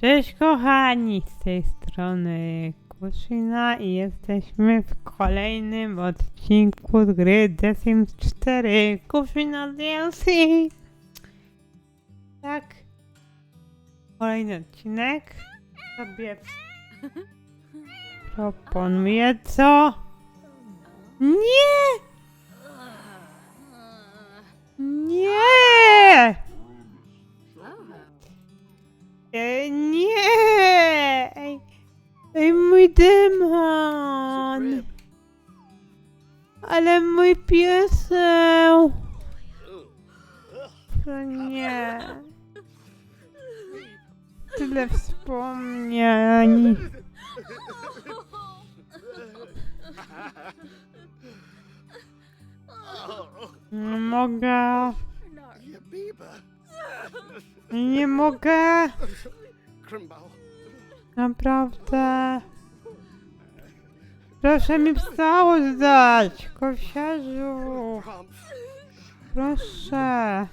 Cześć kochani, z tej strony Kuszyna i jesteśmy w kolejnym odcinku z gry The Sims 4 Kuszyna DLC Tak Kolejny odcinek sobie proponuję co? Nie! Nie! E, nie! Ej, ej, mój demon! Ale mój pieseł! To nie. Tyle wspomnień. Nie mogę. Nie mogę. Naprawdę. Proszę mi wstało zdać, kosiarzu. Crumpf. Proszę.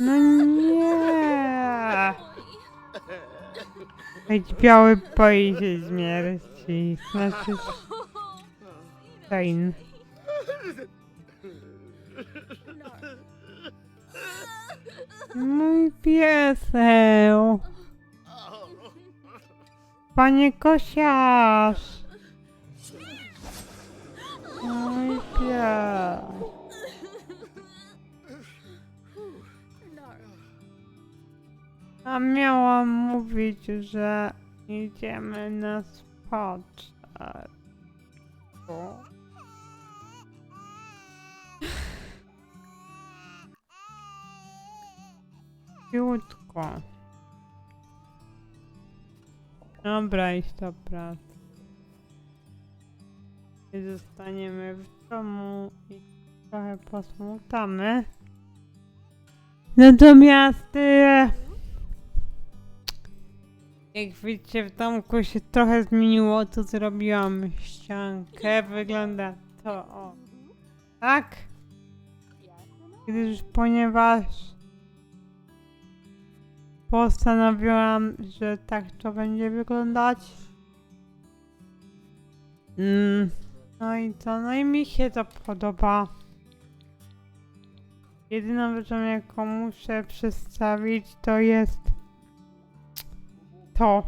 No nie. Być biały boi się śmierci. Znaczy... Stein. Mój pieseł. Panie kosiarz. Mój pies. A miałam mówić, że idziemy na spacer. O. Ciutko. Dobra, iść do pracy. I zostaniemy w domu i trochę posmutamy. Natomiast e, jak widzicie w domku się trochę zmieniło, to zrobiłam ściankę. Wygląda to o tak. Gdyż ponieważ postanowiłam, że tak to będzie wyglądać. Mm. No i co? No i mi się to podoba. Jedyną rzeczą, jaką muszę przedstawić, to jest to.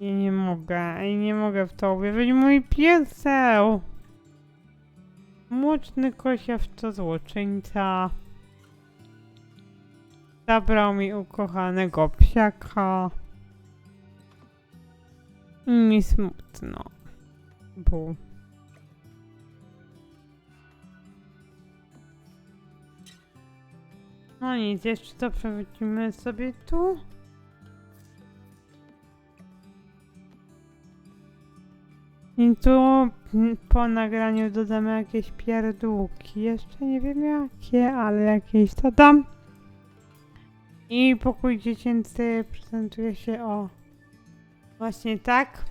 I nie mogę, i nie mogę w to uwierzyć. Mój pieseł! Młoczny kosiarz to złoczyńca. Zabrał mi ukochanego psiaka. Mi smutno. Bo... No nic, jeszcze to przewrócimy sobie tu. I tu po nagraniu dodamy jakieś pierdółki. Jeszcze nie wiem jakie, ale jakieś to dam. I pokój dziecięcy prezentuje się o właśnie tak.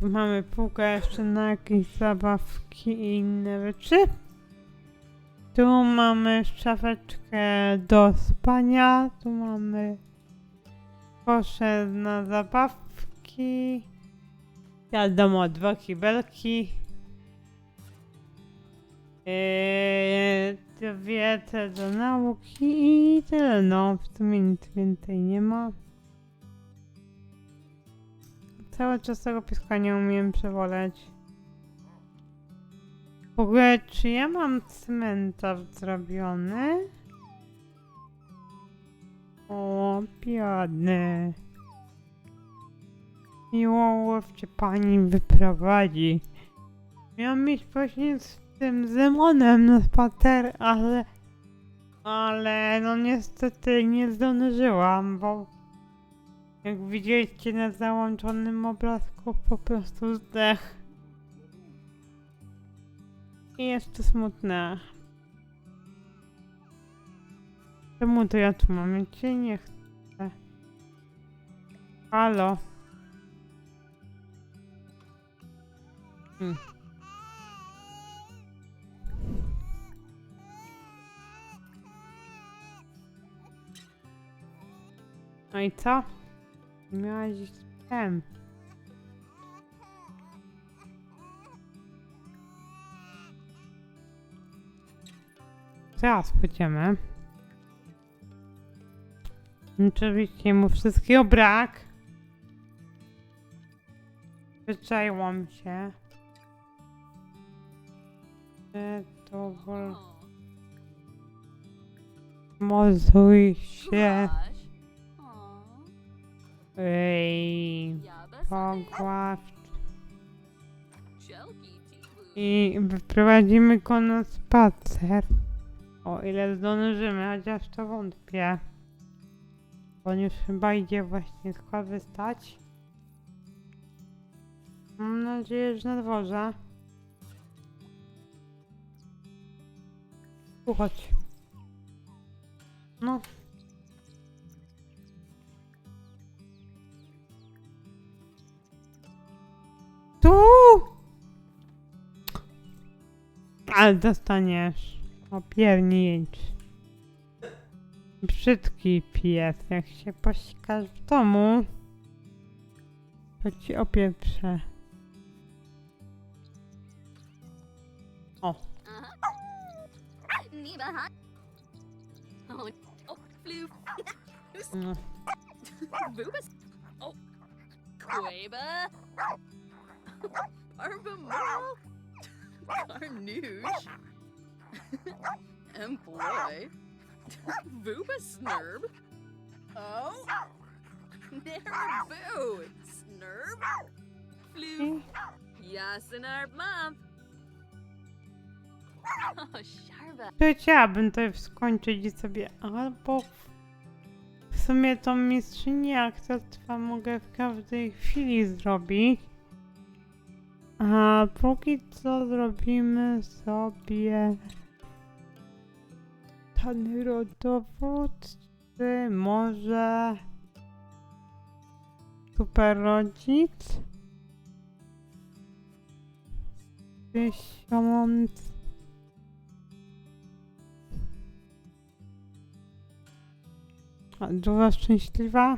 Mamy półkę jeszcze na jakieś zabawki i inne rzeczy. Tu mamy szafeczkę do spania. Tu mamy kosze na zabawki. Wiadomo, dwa kibelki. Eee, dwie te do nauki i tyle. No, w sumie nic więcej nie ma. Cały czas tego pieska nie umiem przewoleć. W ogóle, czy ja mam cmentarz zrobiony? O, biedny. Miłość pani wyprowadzi. Miałam iść właśnie tym Zemonem na spacer, ale... Ale no niestety nie zdążyłam, bo... Jak widzieliście na załączonym obrazku, po prostu zdech. I jeszcze smutne. Czemu to ja tu mam? Cię nie chcę. Halo. Hmm. No i co? Miałaś ten. Teraz pójdziemy. Oczywiście mu wszystkiego brak. Wyczaiłam się. To. Mozuj się. Ej, pogław. I wyprowadzimy go na spacer. O ile zdążymy, chociaż to wątpię. Bo on już chyba idzie właśnie skorzystać. Mam nadzieję, że na dworze. Tu chodź. No. Tu! Ale dostaniesz. Opiernicz. Brzydki pies. Jak się posikasz w domu, to ci opieprzę. O. No. Arbamol. Carnouche. Employ. Booba Snurb. Oh. Naraboo. Snurb. Floof. Yasinarb Mom. Oh, chciałabym to skończyć sobie, albo w sumie tą mistrzynię aktorstwa mogę w każdej chwili zrobić. A póki co zrobimy sobie ten rodowód, czy może super rodzic? Tysiąc A Druga szczęśliwa.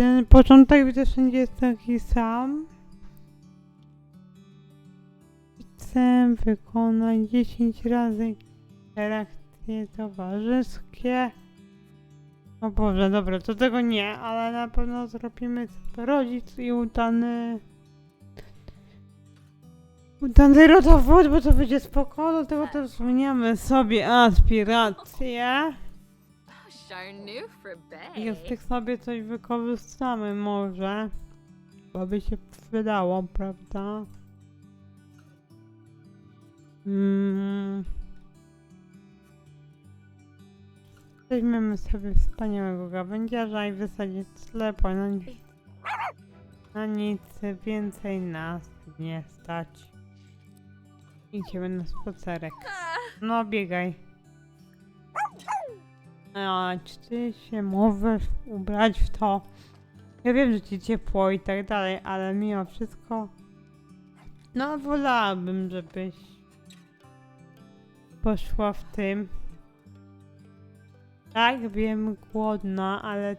Ten początek wszędzie jest taki sam. Chcę wykonać 10 razy interakcje towarzyskie. O Boże, dobra, to tego nie, ale na pewno zrobimy rodzic i udany... Udany rodowód, bo to będzie spoko, do tego zmieniamy sobie aspiracje. I z tych sobie coś wykorzystamy może. Bo by się przydało, prawda? Mm. Weźmiemy sobie wspaniałego gawędziarza i wysadzić sklep, na, ni- na nic więcej nas nie stać. Idziemy na spacerek. No biegaj. A czy ty się możesz ubrać w to? Ja wiem, że ci ciepło i tak dalej, ale mimo wszystko... No wolałabym, żebyś poszła w tym. Tak, wiem, głodna, ale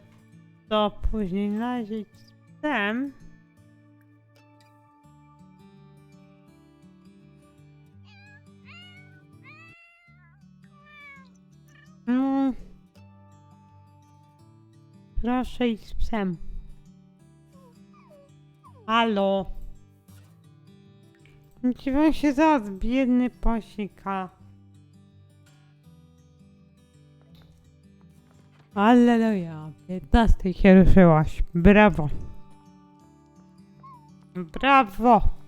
to później nazieć z psem. Proszę iść z psem. Halo. Dziwam się zaraz, biedny posika. Alleluja, 15 się ruszyłaś. Brawo. Brawo.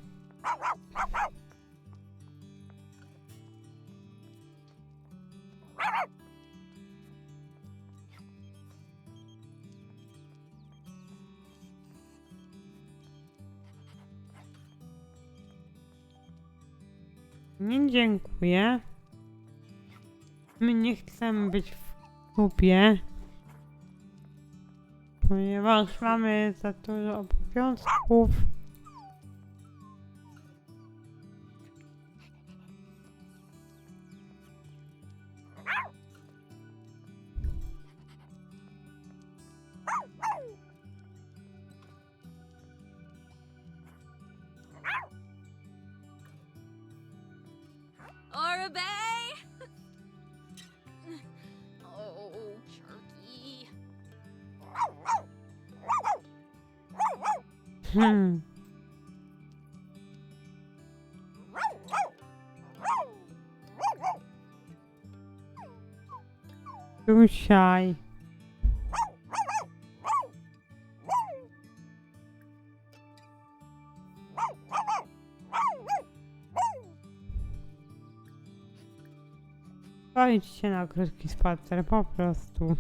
Nie dziękuję. My nie chcemy być w grupie. Ponieważ mamy za dużo obowiązków. Hmm. Ruszaj. Pojdźcie na krótki spacer, po prostu.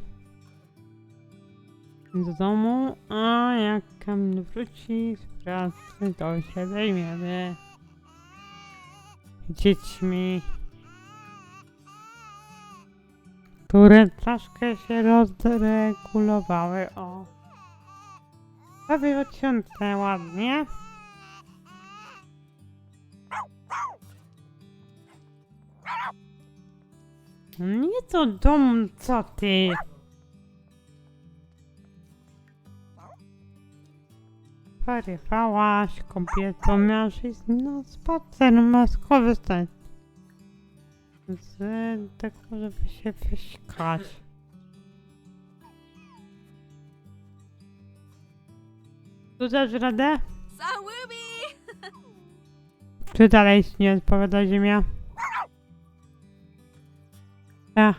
Do domu, a jak Kamil wróci z pracy, to się zajmiemy dziećmi, które troszkę się rozregulowały. O, prawie odcięte ładnie. Nie to dom, co ty? Porywałaś kobieto mężczyzn na spacer, ma skorzystać z tego, żeby się wyśkać. Tu dasz radę? Sawooby! Czy dalej nie odpowiada ziemia? Ta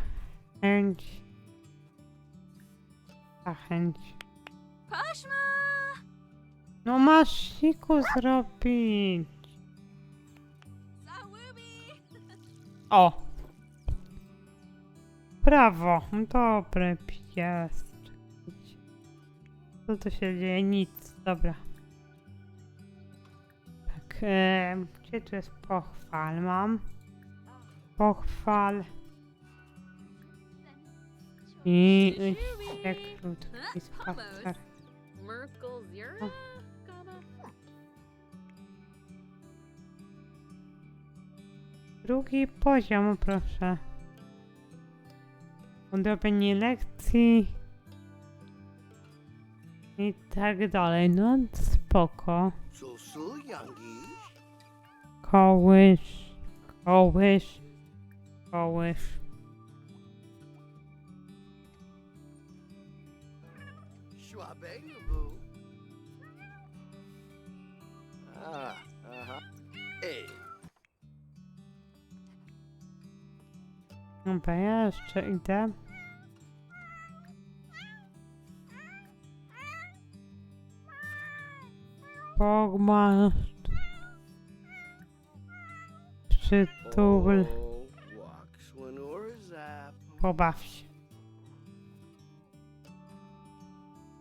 chęć. Ta chęć. Pashma! No masz siku zrobić. O! Brawo, dobry pies. Co tu się dzieje? Nic, dobra. Tak, em, gdzie tu jest pochwal? Mam pochwal i iście krótki spacer. Merkel Drugi poziom, proszę. Odrobienie lekcji. I tak dalej. No spoko. Kołysz. Kołysz. Kołysz. Dobra, ja jeszcze idę. Pogmasz. Przytul. Pobaw się.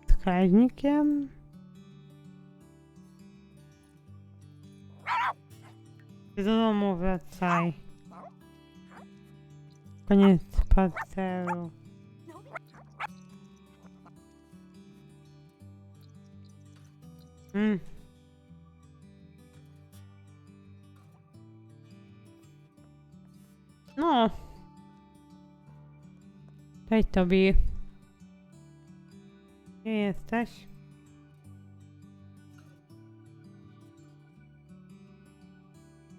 Wskaźnikiem. Do domu wracaj. Koniec spaceru. Mm. No. Cześć Tobi. Gdzie jesteś?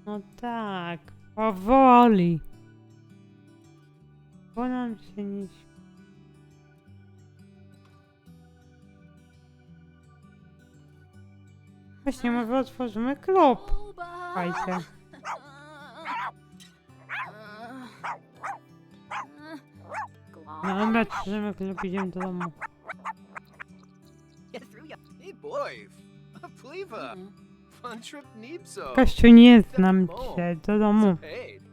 No tak, powoli. Bo nam się nie śpi. Właśnie, może otworzymy klub. Oba! Fajcie. No dobra, otworzymy klub, idziemy do domu. Hey, boy. Pliva. Mm. Fun trip Nipso. Kościół, nie znam cię, do domu. Hey.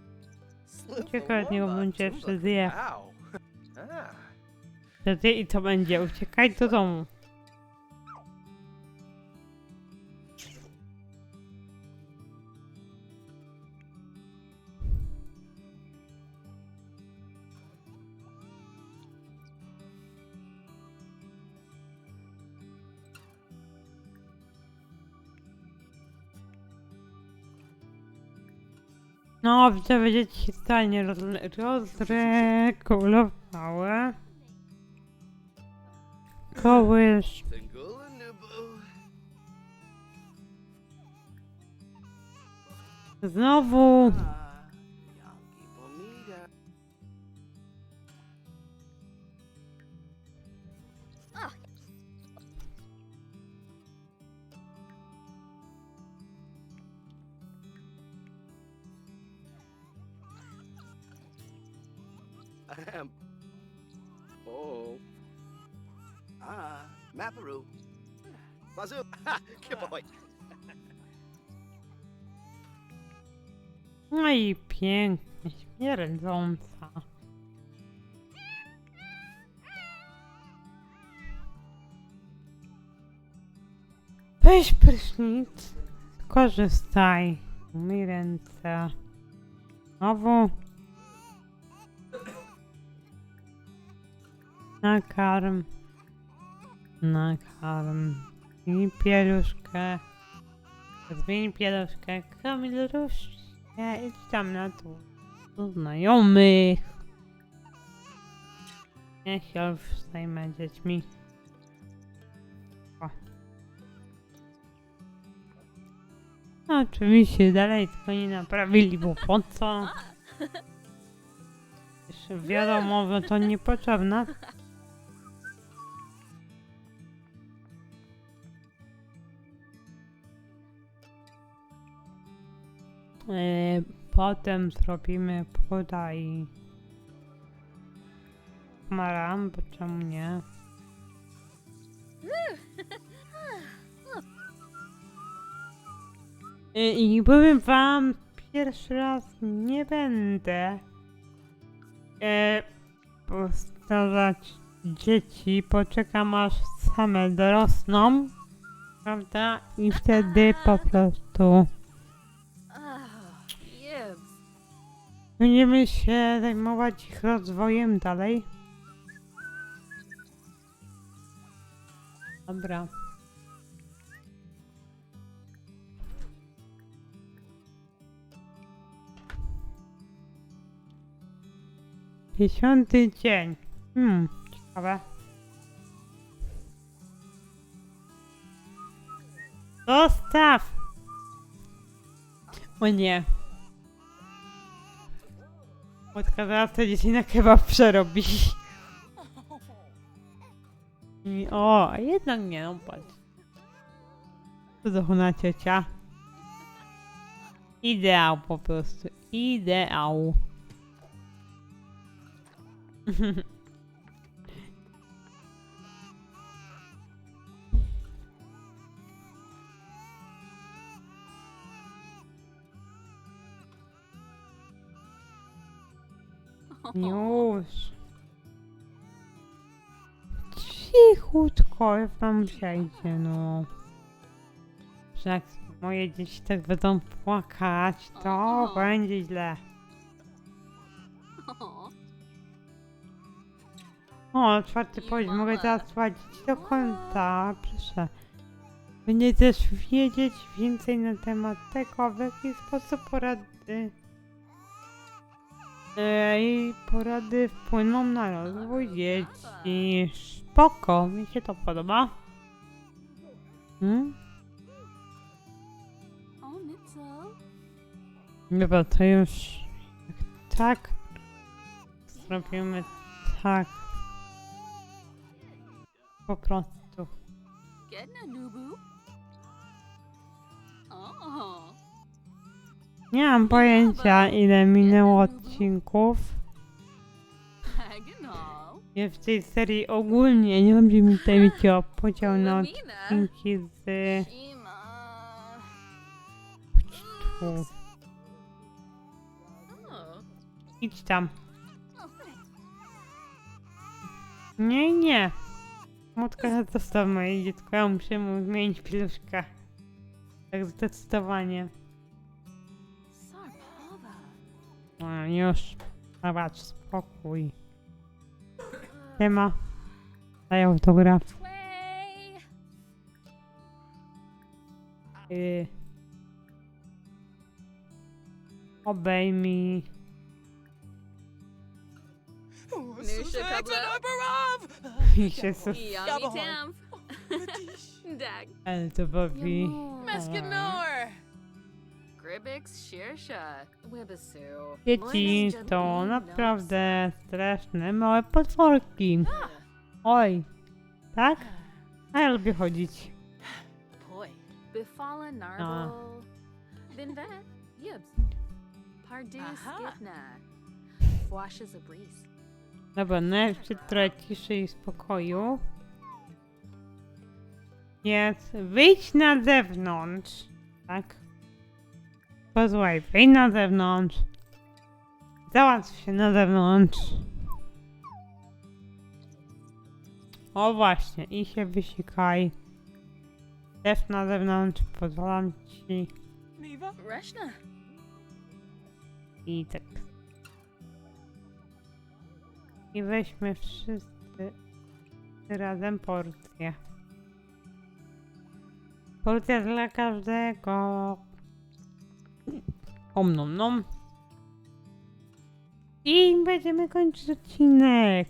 Uciekaj od niego, bądź jeszcze zje. To ty i co będzie? Uciekaj do domu. No, widzę, ci się totalnie roz- rozregulowały. Kołysz. Znowu. I pięknie, śmierdząca. Weź prysznic, korzystaj, umyj ręce. Znowu. Nakarm. Nakarm. I pieluszkę. Zmień pieluszkę. Kamil rusz się. Idź tam na dół. Do znajomych. Niech się zajmę dziećmi. O. No, oczywiście dalej tego nie naprawili, bo po co? Jeszcze wiadomo, że to niepotrzebne. Potem zrobimy podaj maram, bo czemu nie? E, I powiem wam, pierwszy raz nie będę e, postarzać dzieci, poczekam aż same dorosną, prawda? I wtedy po prostu Będziemy się zajmować ich rozwojem dalej. Dobra. Dziesiąty dzień. Hmm, ciekawe. Zostaw! O nie. Matka zaraz te dzieci na kebab przerobi. I, o, a jednak nie, no patrz. Cudowna ciocia. Ideał po prostu. Ideał. Już. Cichutko, jak wam przejdzie, no. Że jak moje dzieci tak będą płakać, to będzie źle. O, czwarty poziom, mogę teraz prowadzić do końca, proszę. Będzie też wiedzieć więcej na temat tego, w jaki sposób porady e, i porady wpłyną na rozwój dzieci. Spoko, mi się to podoba. Hmm? Dobra, to już tak. Zrobimy tak. Po prostu. Nie mam pojęcia ile minęło odcinków. Agonal. Ja w tej serii ogólnie nie będzie mi tutaj wiecie podział na odcinki z. Oh. Idź tam. Nie, nie. Motka zostaw moje dziecko, ja muszę mu zmienić pieluszkę. Tak zdecydowanie. No, już. Zobacz, spokój. Nie ma. Daj autograf. Sway. Y... Obejmij. I się sus... Yummy Tamp. Dag. Ale to bawi. Mescanor. Dzieci to naprawdę straszne małe potworki. Oj. Tak? A ja lubię chodzić. Breeze. Dobra, najpierw trochę ciszy i spokoju. Jest, wyjdź na zewnątrz. Tak? Pozwól, wyjdź na zewnątrz. Załatw się na zewnątrz. O właśnie, i się wysikaj. Też na zewnątrz, pozwalam ci. I tak. I weźmy wszyscy razem porcję. Porcja dla każdego. Om nom nom. I będziemy kończyć odcinek.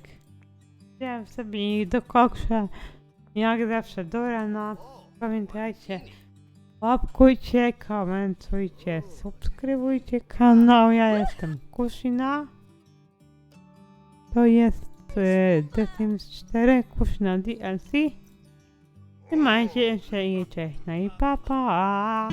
Ja sobie do koksza. Jak zawsze do rana. Pamiętajcie. Łapkujcie, komentujcie, subskrybujcie kanał. Ja jestem Kusina. To jest y, The Sims 4 Kusina DLC. Trzymajcie się i cześć. No i pa pa.